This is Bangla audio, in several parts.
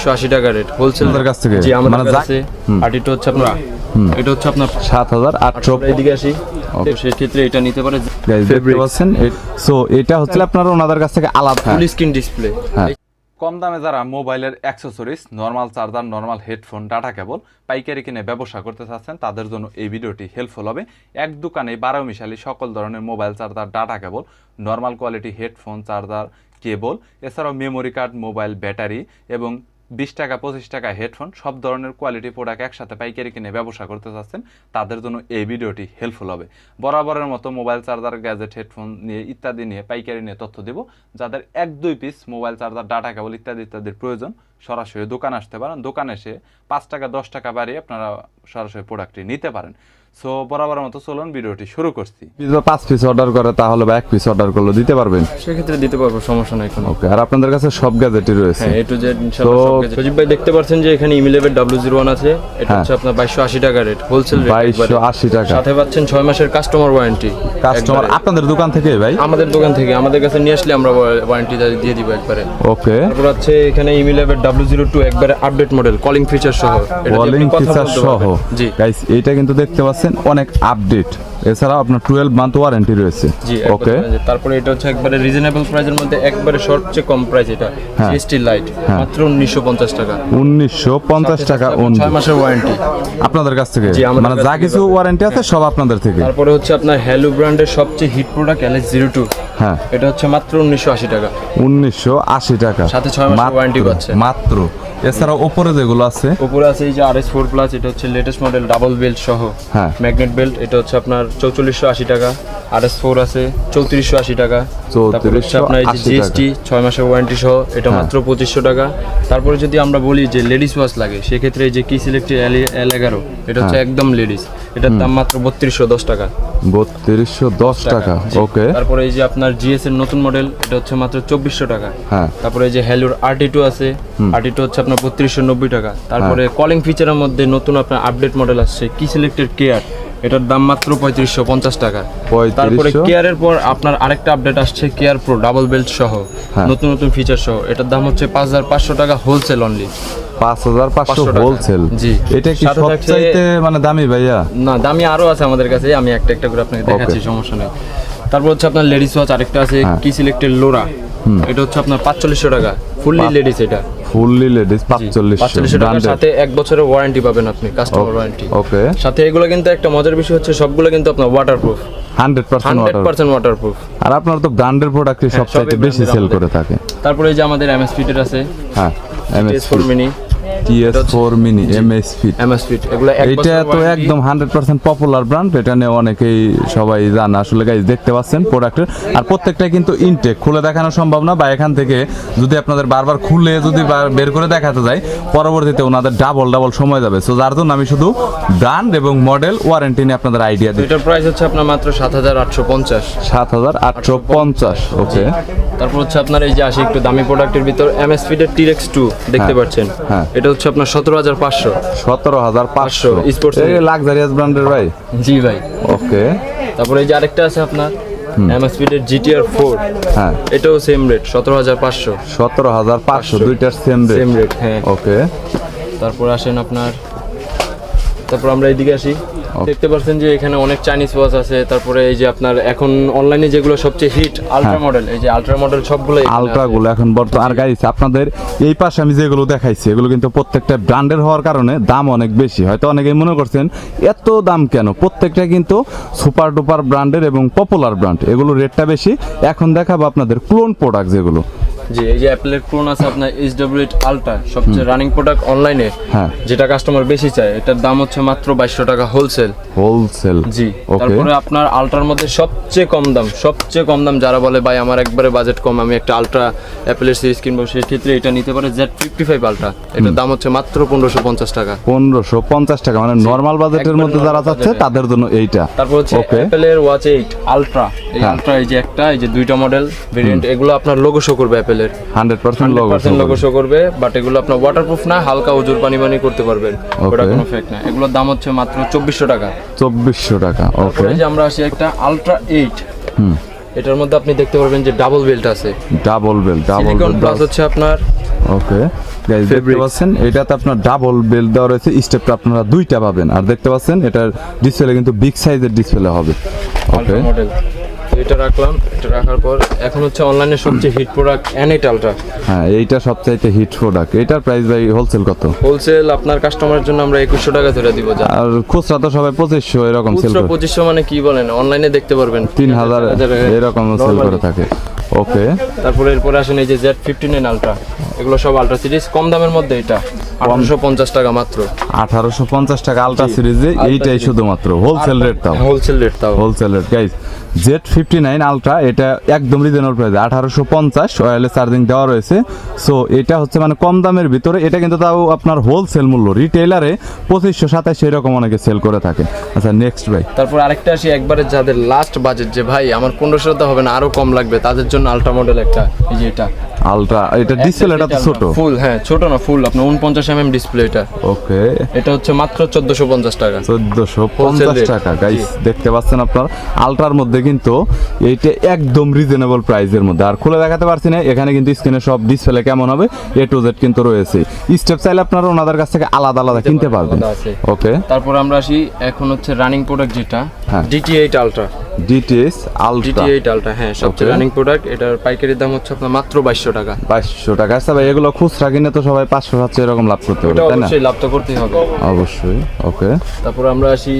একশো আশি টাকা রেট হোলসেল কাছ থেকে? জি আমাদের মানে কাছে আর এটা হচ্ছে আপনার এটা হচ্ছে আপনার সাত হাজার আটশো এদিকে আসি। তো সেই ক্ষেত্রে এটা নিতে পারে। দেখতে পাচ্ছেন সো এটা হচ্ছে আপনারা ওনাদের কাছ থেকে আলাদা। ফুল স্ক্রিন ডিসপ্লে হ্যাঁ। কম দামে যারা মোবাইলের accessories normal charger normal headphone data cable পাইকারি কিনে ব্যবসা করতে চাচ্ছেন তাদের জন্য এই ভিডিওটি হেল্পফুল হবে। এক দোকানে বারো মিশালি সকল ধরনের mobile charger data cable normal quality headphone charger cable এছাড়াও মেমোরি কার্ড মোবাইল ব্যাটারি এবং বিশ টাকা, পঁচিশ টাকা হেডফোন সব ধরনের কোয়ালিটি প্রোডাক্ট একসাথে পাইকারি কিনে ব্যবসা করতে চাচ্ছেন, তাদের জন্য এই ভিডিওটি হেল্পফুল হবে। বরাবরের মতো মোবাইল চার্জার গ্যাজেট হেডফোন নিয়ে ইত্যাদি নিয়ে পাইকারি নিয়ে তথ্য দেব। যাদের এক, দুই piece mobile charger data cable ইত্যাদি ইত্যাদির প্রয়োজন, সরাসরি দোকান আসতে পারেন। দোকানে এসে পাঁচ টাকা, দশ টাকা বাড়িয়ে আপনারা সরাসরি প্রোডাক্টটি নিতে পারেন। সো বরাবরের মতো চলুন ভিডিওটি শুরু করছি। পাঁচ পিস অর্ডার করে তাহলে বা এক পিস অর্ডার করলে দিতে পারবেন? সেক্ষেত্রে দিতে পারব সমস্যা নাই কোনো। ওকে আর আপনাদের কাছে সব গ্যাজেটই রয়েছে। হ্যাঁ এ টু জেড তো- সজিব ভাই দেখতে পাচ্ছেন যে এখানে ইমিলেভেন ডাব্লিউ জিরো ওয়ান আছে। এটা হ্যাঁ। হচ্ছে আপনার বাইশশো আশি টাকা রেট হোলসেল বাইশশো আশি টাকা। সাথে পাচ্ছেন ছয় মাসের কাস্টমার ওয়ারেন্টি কাস্টমার আপনাদের দোকান থেকে ভাই? আমাদের দোকান থেকে আমাদের কাছে নিয়ে আসলে আমরা ওয়ারেন্টি দিয়ে দিব একবারে। ওকে তারপর আছে এখানে M eleven W zero two একবারে আপডেট মডেল কলিং ফিচার সহ। কলিং ফিচার সহ। জি। গাইস এইটা কিন্তু দেখতে পাচ্ছেন অনেক আপডেট এছাড়াও আপনার টুয়েলভ মান্থ ওয়ারেন্টি রয়েছে। জি ওকে তারপরে এটা হচ্ছে একবারে রিজনেবল প্রাইসের মধ্যে একবারে সবচেয়ে কম প্রাইস এটা। হ্যাঁ। জিএসটি লাইট মাত্র উনিশশো পঞ্চাশ টাকা। উনিশশো পঞ্চাশ টাকা ছয় মাসের ওয়ারেন্টি আপনাদের কাছ থেকে? মানে যা কিছু ওয়ারেন্টি আছে সব আপনাদের থেকে? তারপরে হচ্ছে আপনার হ্যালো ব্র্যান্ডের সবচেয়ে hit product LS zero two হ্যাঁ। এটা হচ্ছে মাত্র উনিশশো আশি টাকা। উনিশশো আশি টাকা। সাথে ছয় মাসের ওয়ারেন্টি পাচ্ছেন। মাত্র। এছাড়া ওপরে যেগুলো আছে? উপরে আছে এই যে আর এস ফোর প্লাস এটা হচ্ছে লেটেস্ট মডেল ডাবল বেল্ট সহ হ্যাঁ। ম্যাগনেট বেল্ট এটা হচ্ছে আপনার চৌচল্লিশশো আশি টাকা আর এস ফোর আছে চৌত্রিশশো আশি টাকা। তারপরে হচ্ছে আপনার এই যে জিএসটি ছয় মাসের ওয়ারেন্টি সহ এটা হ্যাঁ। মাত্র পঁচিশশো টাকা। তারপরে যদি আমরা বলি যে লেডিস ওয়াচ লাগে সেক্ষেত্রে এই যে কি সিলেক্টেড এল এগারো এটা হচ্ছে হ্যাঁ। একদম লেডিস এটার দাম মাত্র বত্রিশশো দশ টাকা। বত্রিশশো দশ টাকা। ওকে তারপরে এই যে আপনার জিএস এর নতুন মডেল এটা হচ্ছে মাত্র চব্বিশশো টাকা। হ্যাঁ। তারপরে এই যে হ্যালোর আরটি টু আছে আরটি টু হচ্ছে আপনার বত্রিশশো নব্বই টাকা। তারপরে। কলিং ফিচারের মধ্যে নতুন আপনার আপডেট মডেল আসছে কি সিলেক্টেড কেয়ার এটার দাম মাত্র পঁয়ত্রিশশো পঞ্চাশ টাকা। তারপরে কেয়ারের পর আপনার আরেকটা আপডেট আসছে কেয়ার প্রো ডাবল বেল্ট সহ। হ্যাঁ। নতুন নতুন ফিচার সহ। এটার দাম হচ্ছে পাঁচ হাজার পাঁচশো টাকা হোলসেল অনলি পাঁচ হাজার পাঁচশো টাকা। হোলসেল জি। এটা কি সবচাইতে মানে দামি ভাইয়া? না দামি আরও আছে আমাদের কাছে। আমি একটা একটা করে আপনাকে দেখাচ্ছি সমস্যা নেই। তারপর হচ্ছে আপনার লেডিস ওয়াচ আরেকটা আছে হ্যাঁ। কি সিলেক্টেড লোরা এটা হচ্ছে আপনার পাঁচচল্লিশশো টাকা। ফুললি লেডিস এটা। ফুললি লেডিস পাঁচচল্লিশশো পাঁচচল্লিশশো টাকার সাথে এক বছরের ওয়ারেন্টি পাবেন আপনি কাস্টমার ওয়ারেন্টি ওকে সাথে এগুলো কিন্তু একটা মজার বিষয় হচ্ছে সবগুলো কিন্তু আপনার waterproof hundred percent hundred water percent waterproof আর আপনারা তো ব্র্যান্ডের প্রোডাক্টই সবচেয়ে বেশি সেল করে থাকে। তারপরে এই যে আমাদের এমএস ফিটের আছে হ্যাঁ MS TS mini TS four mini MS fit MS fit এগুলো বছরের তো একদম হান্ড্রেড পার্সেন্ট পপুলার ব্র্যান্ড এটা নিয়ে অনেকেই সবাই জানে। আসলে গাইজ দেখতে পাচ্ছেন প্রোডাক্টের আর প্রত্যেকটাই কিন্তু ইনটেক খুলে দেখানো সম্ভব না। বা এখান থেকে যদি আপনাদের বারবার খুলে যদি বের করে দেখাতে যায় পরবর্তীতে ওনাদের ডাবল ডাবল সময় যাবে। সো যার জন্য আমি শুধু ব্র্যান্ড এবং মডেল ওয়ারেন্টি নিয়ে আপনাদের আইডিয়া দিই এটার প্রাইস হচ্ছে আপনার মাত্র সাত হাজার আটশো পঞ্চাশ। সাত হাজার আটশো পঞ্চাশ ওকে তারপর হচ্ছে আপনার এই যে আসি একটু দামি প্রোডাক্টের ভিতর এমএস ফিটের টিরেক্স টু দেখতে হ্যাঁ, পাচ্ছেন। হ্যাঁ। এটা হচ্ছে আপনার সতেরো হাজার পাঁচশো। সতেরো হাজার পাঁচশো। স্পোর্টস লাক্সারিয়াস ব্র্যান্ডের ভাই? জি ভাই। ওকে তারপর এই যে আরেকটা আছে আপনার এমএস ফিটের জিটিআর ফোর হ্যাঁ। এটাও সেম রেট সতেরো হাজার পাঁচশো। সতেরো হাজার পাঁচশো দুইটার সেম রেট সেম রেট হ্যাঁ। ওকে তারপর আসেন আপনার তারপর আমরা এইদিকে আসি। দেখতে পাচ্ছেন যে এখানে অনেক চাইনিজ ওয়াচ আছে তারপরে এই যে আপনার এখন অনলাইনে যেগুলো সবচেয়ে হিট আলট্রা মডেল এই যে আলট্রা মডেল সবগুলো আলট্রা গুলো এখন বর্তমান আর গাইস আপনাদের এই পাশে আমি যেগুলো দেখাইছি এগুলো কিন্তু প্রত্যেকটা ব্র্যান্ডের হওয়ার কারণে দাম অনেক বেশি। হয়তো অনেকেই মনে করছেন এত দাম কেন? প্রত্যেকটা কিন্তু সুপার ডুপার ব্র্যান্ডের এবং পপুলার ব্র্যান্ড এগুলো রেটটা বেশি। এখন দেখাবো আপনাদের ক্লোন প্রোডাক্ট যেগুলো। জি এই যে অ্যাপেলের ক্লোন আছে আপনার এইচ ডাব্লিউ এইট আলট্রা সবচেয়ে রানিং প্রোডাক্ট অনলাইনে হ্যাঁ। যেটা কাস্টমার বেশি চায় এটার দাম হচ্ছে মাত্র বাইশশো টাকা হোলসেল হোলসেল জি তারপরে আপনার আলট্রার মধ্যে সবচেয়ে কম দাম সবচেয়ে কম দাম যারা বলে ভাই আমার একবারে বাজেট কম আমি একটা আলট্রা অ্যাপেলের সিরিজ কিনবো সেই ক্ষেত্রে এটা নিতে পারে জেড ফিফটি ফাইভ আলট্রা এটার দাম হচ্ছে মাত্র পনেরোশো পঞ্চাশ টাকা। পনেরোশো পঞ্চাশ টাকা মানে নর্মাল বাজেটের মধ্যে যারা চাচ্ছে তাদের জন্য এইটা। তারপর হচ্ছে অ্যাপেলের ওয়াচ এইট আলট্রা এই হ্যাঁ। আলট্রা এই যে একটা এই যে দুইটা মডেল ভেরিয়েন্ট এগুলো আপনার লোগো শো করবে অ্যাপেলের hundred percent logo percent logo show করবে বাট এগুলো আপনার ওয়াটারপ্রুফ না হালকা উজুর পানি পানি করতে পারবেন। ওটা কোনো ফেক না। এগুলোর দাম হচ্ছে মাত্র চব্বিশশো টাকা। চব্বিশশো টাকা ওকে তারপরে যে আমরা আসি একটা আলট্রা এইট এটার মধ্যে আপনি দেখতে পারবেন যে ডাবল বেল্ট আছে। Double bell double silicon plus হচ্ছে আপনার ওকে গাইস দেখতে পাচ্ছেন এটাতে আপনার ডাবল বেল্ট দেওয়া রয়েছে স্টেপটা আপনারা দুইটা পাবেন। আর দেখতে পাচ্ছেন এটার ডিসপ্লে কিন্তু বিগ সাইজের ডিসপ্লে হবে। ওকে মডেল এটা রাখলাম এটা রাখার পর এখন হচ্ছে অনলাইনে সবচেয়ে হিট প্রোডাক্ট আলট্রা হ্যাঁ এইটা সবচাইতে হিট প্রোডাক্ট এটার প্রাইস ভাই হোলসেল কত? হোলসেল আপনার কাস্টমারের জন্য আমরা একুশশো টাকা ধরে দিব যা। আর খুচরা তো সবাই পঁচিশশো এরকম সেল করে। পঁচিশশো মানে কি বলেন? অনলাইনে দেখতে পারবেন। তিন হাজার এরকম সেল করে থাকে। ওকে তারপরে এরপরে আসেন এই যে জেড ফিফটি নাইন আলট্রা এগুলো সব আলট্রা সিরিজ কম দামের মধ্যে এটা। আঠারোশো পঞ্চাশ টাকা মাত্র। আঠারোশো পঞ্চাশ টাকা আলট্রা সিরিজে এইটাই শুধুমাত্র হোলসেল রেট তাও হোলসেল রেট তাও wholesale rate guys Z fifty nine ultra এটা একদম রিজনেবল প্রাইস আঠারোশো পঞ্চাশ ওয়ারলেস চার্জিং দেওয়া রয়েছে। সো এটা হচ্ছে মানে কম দামের ভিতরে এটা কিন্তু তাও আপনার হোলসেল মূল্য। রিটেলারে পঁচিশশো সাতাশ এরকম অনেকে সেল করে থাকে। আচ্ছা নেক্সট ভাই। তারপর আরেকটা আসি একবারে যাদের লাস্ট বাজেট যে ভাই আমার পনেরোশো তো হবে না আরও কম লাগবে তাদের জন্য আলট্রা মডেল একটা এই যে এটা। আলট্রা এটা ডিসপ্লেটা তো ছোট? ফুল হ্যাঁ ছোট না ফুল আপনার উনপঞ্চাশ এম এম ডিসপ্লে এটা। ওকে। এটা হচ্ছে মাত্র চোদ্দশো পঞ্চাশ টাকা। চোদ্দশো পঞ্চাশ rate, টাকা গাইস দেখতে পাচ্ছেন আপনার? আলট্রার মধ্যে কিন্তু এইটা একদম রিজনেবল প্রাইসের মধ্যে। আর খুলে দেখাতে পারছি না এখানে কিন্তু স্ক্রিনে সব ডিসপ্লে কেমন হবে এ টু জেড কিন্তু রয়েছে। স্টেপ চাইলে আপনারা ওনাদের কাছ থেকে আলাদা আলাদা কিনতে পারবেন। ওকে তারপর আমরা আসি এখন হচ্ছে রানিং প্রোডাক্ট যেটা। হ্যাঁ। DT eight ultra DTS ultra DT eight ultra হ্যাঁ সবচেয়ে রানিং প্রোডাক্ট এটার পাইকারি দাম হচ্ছে আপনার মাত্র বাইশশো টাকা। বাইশশো টাকা। আচ্ছা ভাই এগুলো খুচরা কিনে তো সবাই পাঁচশো সাতশো এরকম লাভ করতে পারবে তাই না? অবশ্যই লাভ তো করতেই হবে। অবশ্যই ওকে তারপর আমরা আসি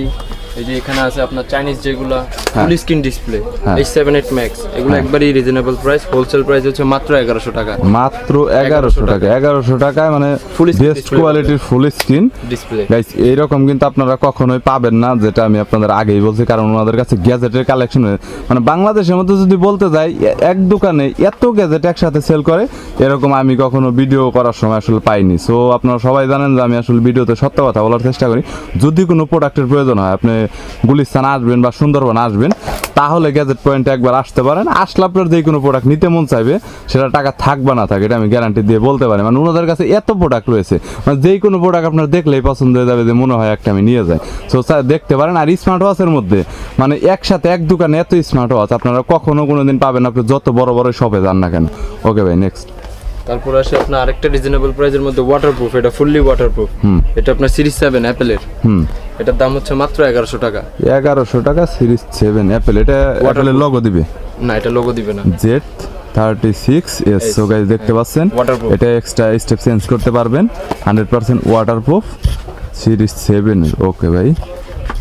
এই যে এখানে আছে আপনার চাইনিজ যেগুলো। Full screen display. H seven eight max এগুলো হ্যাঁ। একবারই রিজনেবল প্রাইস হোলসেল প্রাইস হচ্ছে মাত্র এগারোশো টাকা। মাত্র এগারোশো টাকা। এগারোশো টাকায় মানে ফুল বেস্ট কোয়ালিটির ফুল স্ক্রিন ডিসপ্লে গাইস এইরকম কিন্তু আপনারা কখনোই পাবেন না যেটা আমি আপনাদের আগেই বলছি কারণ ওনাদের কাছে গ্যাজেটের কালেকশন মানে বাংলাদেশের মধ্যে যদি বলতে যাই এক দোকানে এত গ্যাজেট একসাথে সেল করে এরকম আমি কখনো ভিডিও করার সময় আসলে পাইনি। সো আপনারা সবাই জানেন যে আমি আসলে ভিডিওতে সত্য কথা বলার চেষ্টা করি। যদি কোনো প্রোডাক্টের প্রয়োজন হয় আপনি গুলিস্তান আসবেন বা সুন্দরবন আসবেন, তাহলে গ্যাজেট পয়েন্টে একবার আসতে পারেন। আসলে আপনার যে কোনো প্রোডাক্ট নিতে মন চাইবে, সেটা টাকা থাকবে না থাকে, এটা আমি গ্যারান্টি দিয়ে বলতে পারি। মানে ওনাদের কাছে এত প্রোডাক্ট রয়েছে মানে যেই কোনো প্রোডাক্ট আপনার দেখলেই পছন্দ হয়ে যাবে যে মনে হয় একটা আমি নিয়ে যাই। সো স্যার দেখতে পারেন, আর স্মার্ট ওয়াচের মধ্যে মানে একসাথে এক দোকানে এত স্মার্ট ওয়াচ আপনারা কখনো কোনো দিন পাবেন, আপনি যত বড় বড় শপে যান না কেন। ওকে ভাই নেক্সট তারপর আসে আপনার আরেকটা রিজনেবল প্রাইসের মধ্যে ওয়াটারপ্রুফ এটা ফুললি ওয়াটারপ্রুফ এটা আপনার সিরিজ সেভেন অ্যাপেলের হুম। এটার দাম হচ্ছে মাত্র এগারোশো টাকা। এগারোশো টাকা সিরিজ সেভেন অ্যাপেল এটা অ্যাপেলের লোগো দিবে? না এটা লোগো দিবে না। Z thirty six S so guys দেখতে পাচ্ছেন. এটা এক্সট্রা স্টেপ চেঞ্জ করতে পারবেন। Hundred percent waterproof series seven okay ভাই।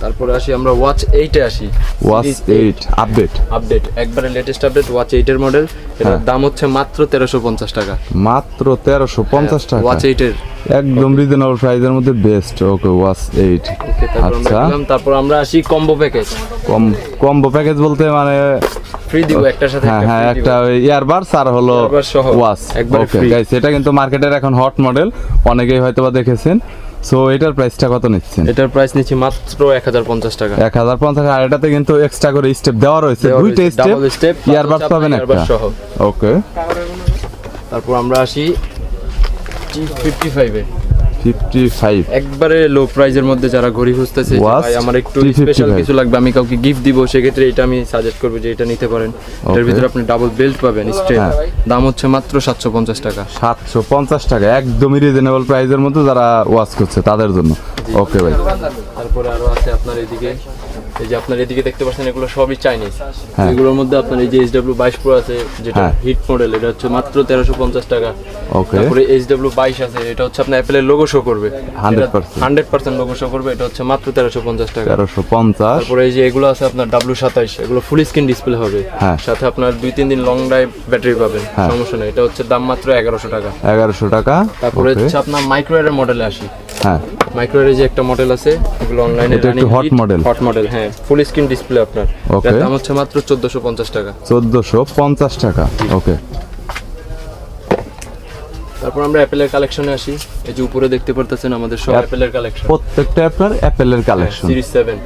তারপরে আসি আমরা ওয়াচ এইটে আসি। ওয়াচ এইট আপডেট আপডেট একবারে লেটেস্ট আপডেট ওয়াচ এইটের মডেল এটার হ্যাঁ। দাম হচ্ছে মাত্র তেরোশো পঞ্চাশ টাকা। মাত্র তেরোশো পঞ্চাশ টাকা। ওয়াচ এইটের একদম রিজনেবল প্রাইসের মধ্যে বেস্ট ওকে ওয়াচ এইট তারপর আমরা আচ্ছা। তারপর আমরা আসি কম্বো প্যাকেজ কম কম্বো প্যাকেজ বলতে মানে ফ্রি দিব একটার সাথে হ্যাঁ হ্যাঁ। একটা ইয়ারবাডস আর হলো ওয়াচ একবারে ওকে। গাইস এটা কিন্তু মার্কেটের এখন হট মডেল অনেকেই হয়তোবা দেখেছেন। সো এটার প্রাইসটা কত নিচ্ছেন? এটার প্রাইস নিচ্ছি মাত্র 1050 টাকা। 1050 আর এটাতে কিন্তু এক্সট্রা করে স্টেপ দেওয়া রয়েছে দুইটা স্টেপ স্টেপ ইয়ারবাডস পাবেন একটা। ওকে তারপর আমরা আসি টি 55 এ 55 একবারে লো প্রাইজের মধ্যে যারা ঘড়ি খুঁজতেছে ভাই আমার একটু স্পেশাল কিছু লাগবে আমি কাউকে গিফট দিব সেক্ষেত্রে এটা আমি সাজেস্ট করব যে এটা নিতে পারেন। এর ভিতরে আপনি ডাবল বেল্ট পাবেন হ্যাঁ। স্ট্রেট হ্যাঁ। দাম হচ্ছে মাত্র 750 টাকা। 750 টাকা একদমই রিজনেবল প্রাইজের মধ্যে যারা ওয়াচ করছে তাদের জন্য। ওকে ভাই। তারপরে আরও আছে আপনার এদিকে। এই যে আপনার এদিকে দেখতে পাচ্ছেন এগুলো সবই চাইনিজ হ্যাঁ। এগুলোর মধ্যে আপনার এই যে এইচ ডাব্লিউ বাইশ প্রো আছে যেটা হ্যাঁ। হিট মডেল এটা হচ্ছে মাত্র তেরোশো পঞ্চাশ টাকা। তারপরে এইচ ডাব্লিউ বাইশ আছে এটা হচ্ছে আপনার অ্যাপেলের লোগো শো করবে। Hundred percent. লোগো শো করবে এটা হচ্ছে মাত্র তেরোশো পঞ্চাশ টাকা। তেরোশো পঞ্চাশ। তারপরে এই যে এগুলো আছে আপনার ডাব্লু সাতাইশ এগুলো ফুল স্ক্রিন ডিসপ্লে হবে। হ্যাঁ। সাথে আপনার দুই তিন দিন লং ড্রাইভ ব্যাটারি পাবেন হ্যাঁ। সমস্যা নেই। এটা হচ্ছে দাম মাত্র এগারোশো টাকা। এগারোশো টাকা। তারপরে হচ্ছে আপনার মাইক্রোয়ারের মডেলে আসি। হ্যাঁ। মাইক্রোওয়েভের যে একটা মডেল আছে এগুলো অনলাইনে একটু hot model। হট মডেল হ্যাঁ ফুল স্ক্রিন ডিসপ্লে আপনার. এটার দাম হচ্ছে মাত্র 1450 টাকা। চোদ্দোশো পঞ্চাশ টাকা ওকে তারপর আমরা অ্যাপেলের কালেকশনে আসি। এই যে উপরে দেখতে পারতেছেন আমাদের সব অ্যাপেলের কালেকশন প্রত্যেকটা আপনার অ্যাপেলের collection series 7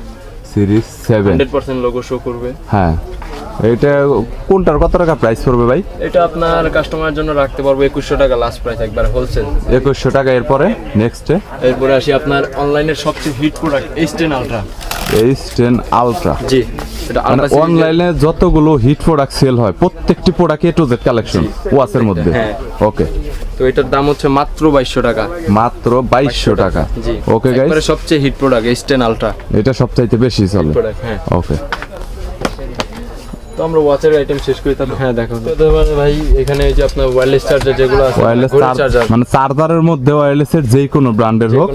series seven 100% logo show করবে। হ্যাঁ। এটা কোনটার কত টাকা প্রাইস পড়বে ভাই? এটা আপনার কাস্টমারের জন্য রাখতে পারব 2100 টাকা লাস্ট প্রাইস একবার হোলসেল একুশশো টাকা এরপরে নেক্সটে এরপরে আসি আপনার অনলাইনের সবচেয়ে hit product H ten ultra H ten ultra জি এটা মানে অনলাইনে যতগুলো হিট প্রোডাক্ট সেল হয় প্রত্যেকটি product A to Z collection ওয়াসের মধ্যে। হ্যাঁ। ওকে তো এটার দাম হচ্ছে মাত্র বাইশশো টাকা। মাত্র বাইশশো টাকা। ওকে গাইস সবচেয়ে hit product H ten ultra এটা সবচাইতে বেশি চলে। হ্যাঁ। ওকে তো আমরা ওয়াচের আইটেম শেষ করি তাহলে হ্যাঁ দেখো। মানে ভাই এখানে এই যে আপনার ওয়্যারলেস চার্জার যেগুলো আছে ওয়্যারলেস চার্জার মানে চার্জারের মধ্যে ওয়্যারলেস এর যে কোনো ব্র্যান্ডের হোক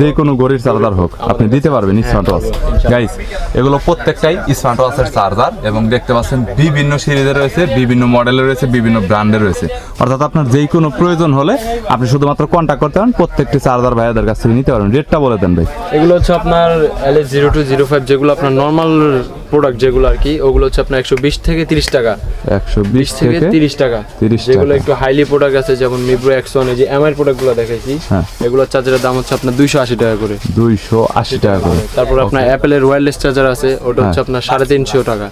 যে কোনো গড়ির চার্জার হোক আপনি দিতে পারবেন স্মার্ট ওয়াচ গাইস এগুলো প্রত্যেকটাই স্মার্ট ওয়াচের চার্জার এবং দেখতে পাচ্ছেন বিভিন্ন সিরিজের রয়েছে বিভিন্ন মডেলের রয়েছে বিভিন্ন ব্র্যান্ডের রয়েছে। অর্থাৎ আপনার যেই কোনো প্রয়োজন হলে আপনি শুধুমাত্র কন্ট্যাক্ট করতে পারেন প্রত্যেকটি চার্জার ভাইয়াদের কাছ থেকে নিতে পারবেন। রেটটা বলে দেন ভাই। এগুলো হচ্ছে আপনার L S zero two zero five যেগুলো আপনার নর্মাল প্রোডাক্ট যেগুলো আর কি ওগুলো হচ্ছে আপনার একশো বিশ থেকে তিরিশ টাকা। একশো বিশ থেকে তিরিশ টাকা। 30 যেগুলো। একটু হাইলি প্রোডাক্ট আছে যেমন মিব্রো এক্সন এই যে এমআই প্রোডাক্টগুলো দেখাইছি হ্যাঁ। এগুলোর চার্জারের দাম হচ্ছে আপনার দুইশো আশি টাকা করে। দুইশো আশি টাকা করে। তারপর আপনার অ্যাপেলের ওয়্যারলেস চার্জার আছে ওটা হচ্ছে আপনার সাড়ে তিনশো টাকা।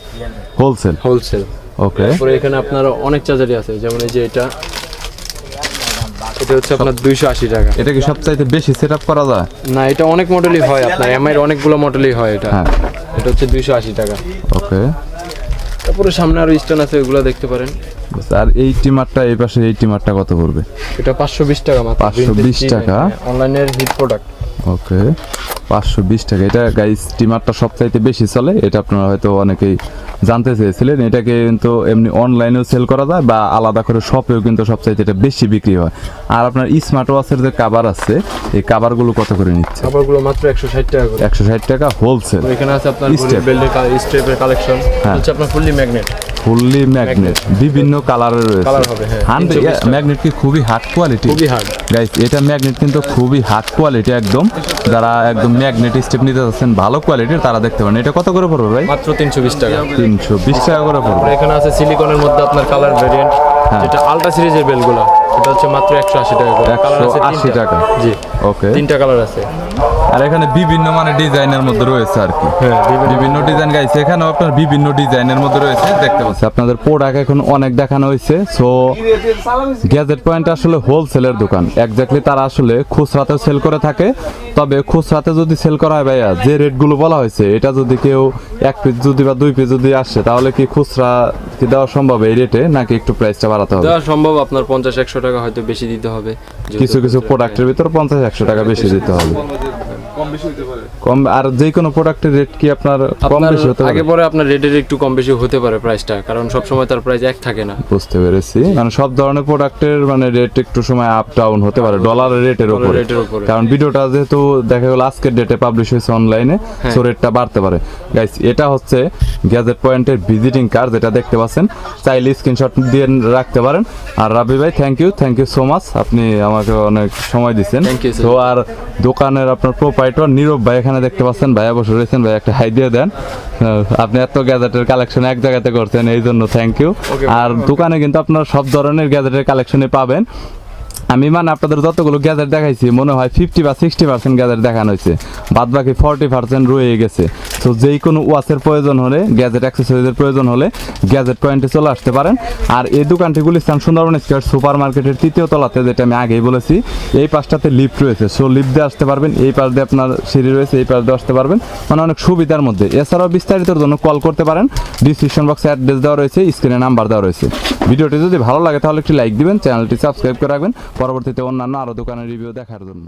হোলসেল হোলসেল ওকে তারপরে এখানে আপনার অনেক চার্জারই আছে যেমন এই যে এটা। এটা হচ্ছে আপনার দুইশো আশি টাকা। এটা কি সবচাইতে বেশি সেট আপ করা যায়? না এটা অনেক মডেলই হয় আপনার এমআই এর অনেকগুলো মডেলই হয় এটা। হ্যাঁ। এটা হচ্ছে দুইশো আশি টাকা। ওকে তারপরে সামনে আরও স্টোন আছে ওগুলো দেখতে পারেন। আর এই টিমারটা এই পাশে এই টিমারটা কত পড়বে? এটা পাঁচশো বিশ টাকা মাত্র। 520 টাকা? অনলাইনের হিট প্রোডাক্ট ওকে পাঁচশো বিশ টাকা। এটা গাইস স্টিমারটা সবচাইতে বেশি চলে। এটা আপনারা হয়তো অনেকেই জানতে চেয়েছিলেন এটাকে কিন্তু এমনি অনলাইনেও সেল করা যায় বা আলাদা করে শপেও কিন্তু সবচাইতে এটা বেশি বিক্রি হয়। আর আপনার স্মার্ট ওয়াচের যে কাভার আছে এই কাভারগুলো কত করে নিচ্ছে? খাবারগুলো মাত্র একশো ষাট টাকা একশো ষাট টাকা হোলসেল এখানে আছে আপনার স্টেপের কালেকশন হ্যাঁ। হচ্ছে আপনার ফুললি ম্যাগনেট ফুললি ম্যাগনেট বিভিন্ন কালারের রয়েছে. Colour। হান্ড্রেড 320 টাকা। ম্যাগনেট কি খুবই হার্ড কোয়ালিটি গাইস এটা ম্যাগনেট কিন্তু খুবই হার্ড কোয়ালিটি একদম। যারা একদম ম্যাগনেট স্টেপ নিতে যাচ্ছেন ভালো কোয়ালিটির তারা দেখতে পারেন। এটা কত করে পড়বে ভাই? মাত্র তিনশো বিশ টাকা। তিনশো বিশ টাকা করে পড়বে। এখানে আছে সিলিকনের মধ্যে আপনার কালার ভেরিয়েন্ট। যেটা আলট্রা সিরিজের বেলগুলো এটা হচ্ছে মাত্র একশো আশি টাকা করে। কালার আছে 180 টাকা। জি। ওকে তিনটা কালার আছে। আর এখানে বিভিন্ন মানে ডিজাইনের মধ্যে রয়েছে আর কি। হ্যাঁ বিভিন্ন বিভিন্ন ডিজাইন গাইছে। এখানেও আপনার বিভিন্ন ডিজাইনের মধ্যে রয়েছে দেখতে পাচ্ছি আপনাদের প্রোডাক্ট এখন অনেক দেখানো হয়েছে। সো গ্যাজেট পয়েন্ট আসলে হোলসেলের দোকান। একজাক্টলি তারা আসলে খুচরাতে সেল করে থাকে। তবে খুচরাতে যদি সেল করা হয় ভাইয়া যে রেটগুলো বলা হয়েছে এটা যদি কেউ এক পিস যদি বা দুই পিস যদি আসে তাহলে কি খুচরা কি দেওয়া সম্ভব এই রেটে নাকি একটু প্রাইসটা বাড়াতে হবে? দেওয়া সম্ভব আপনার পঞ্চাশ একশো টাকা হয়তো বেশি দিতে হবে। কিছু কিছু প্রোডাক্টের ভিতর পঞ্চাশ একশো টাকা বেশি দিতে হবে। কম আর যে কোনো প্রোডাক্টের রেট কি আপনার কম বেশি হতে পারে? আগে পরে আপনার রেটের একটু কম বেশি হতে পারে প্রাইসটা কারণ সব সময় তার প্রাইস এক থাকে না। বুঝতে পেরেছি। মানে সব ধরনের প্রোডাক্টের মানে রেট একটু সময় আপ ডাউন হতে পারে ডলারের রেটের উপরে। কারণ ভিডিওটা যেহেতু দেখা গেল আজকের ডেটে পাবলিশ হয়েছে অনলাইনে। সো রেটটা বাড়তে পারে। গাইস এটা হচ্ছে গ্যাজেট পয়েন্টের ভিজিটিং কার্ড যেটা দেখতে পাচ্ছেন। চাইলে স্ক্রিনশট দিয়ে রাখতে পারেন। আর রাবি ভাই thank you thank you so much আপনি আমাকে অনেক সময় দিচ্ছেন। তো আর দোকানের আপনার প্রোপাইটর নীরব ভাই এখানে দেখতে পাচ্ছেন ভাইয়া বসে রয়েছেন। ভাই একটা হাই দিয়ে দেন। আপনি এত গ্যাজেটের কালেকশন এক জায়গাতে করছেন এই জন্য থ্যাংক ইউ আর দোকানে কিন্তু আপনার সব ধরনের গ্যাজেটের কালেকশনে পাবেন। আমি মানে আপনাদের যতগুলো গ্যাজেট দেখাইছি, মনে হয় ফিফটি বা সিক্সটি পার্সেন্ট গ্যাজেট দেখানো হয়েছে। বাদ বাকি ফর্টি পার্সেন্ট রয়ে গেছে। তো যেই কোনো ওয়াচের প্রয়োজন হলে গ্যাজেট অ্যাক্সেসরিজের প্রয়োজন হলে গ্যাজেট পয়েন্টে চলে আসতে পারেন। আর এই দোকানটি গুলিস্তান সুন্দরবন স্কোয়ার সুপার মার্কেটের তৃতীয় তলাতে, যেটা আমি আগেই বলেছি, এই পাশটাতে লিফট রয়েছে। সো লিফট দিয়ে আসতে পারবেন, এই পাশ দিয়ে আপনার সিঁড়ি রয়েছে, এই পাশ দিয়ে আসতে পারবেন। মানে অনেক সুবিধার মধ্যে। এছাড়াও বিস্তারিতর জন্য কল করতে পারেন। ডিসক্রিপশন বক্সে অ্যাড্রেস দেওয়া রয়েছে স্ক্রিনে নাম্বার দেওয়া রয়েছে। ভিডিওটি যদি ভালো লাগে, তাহলে একটি লাইক দিবেন চ্যানেলটি সাবস্ক্রাইব করে রাখবেন। পরবর্তীতে অন্যান্য আরও দোকানের রিভিউ দেখার জন্য।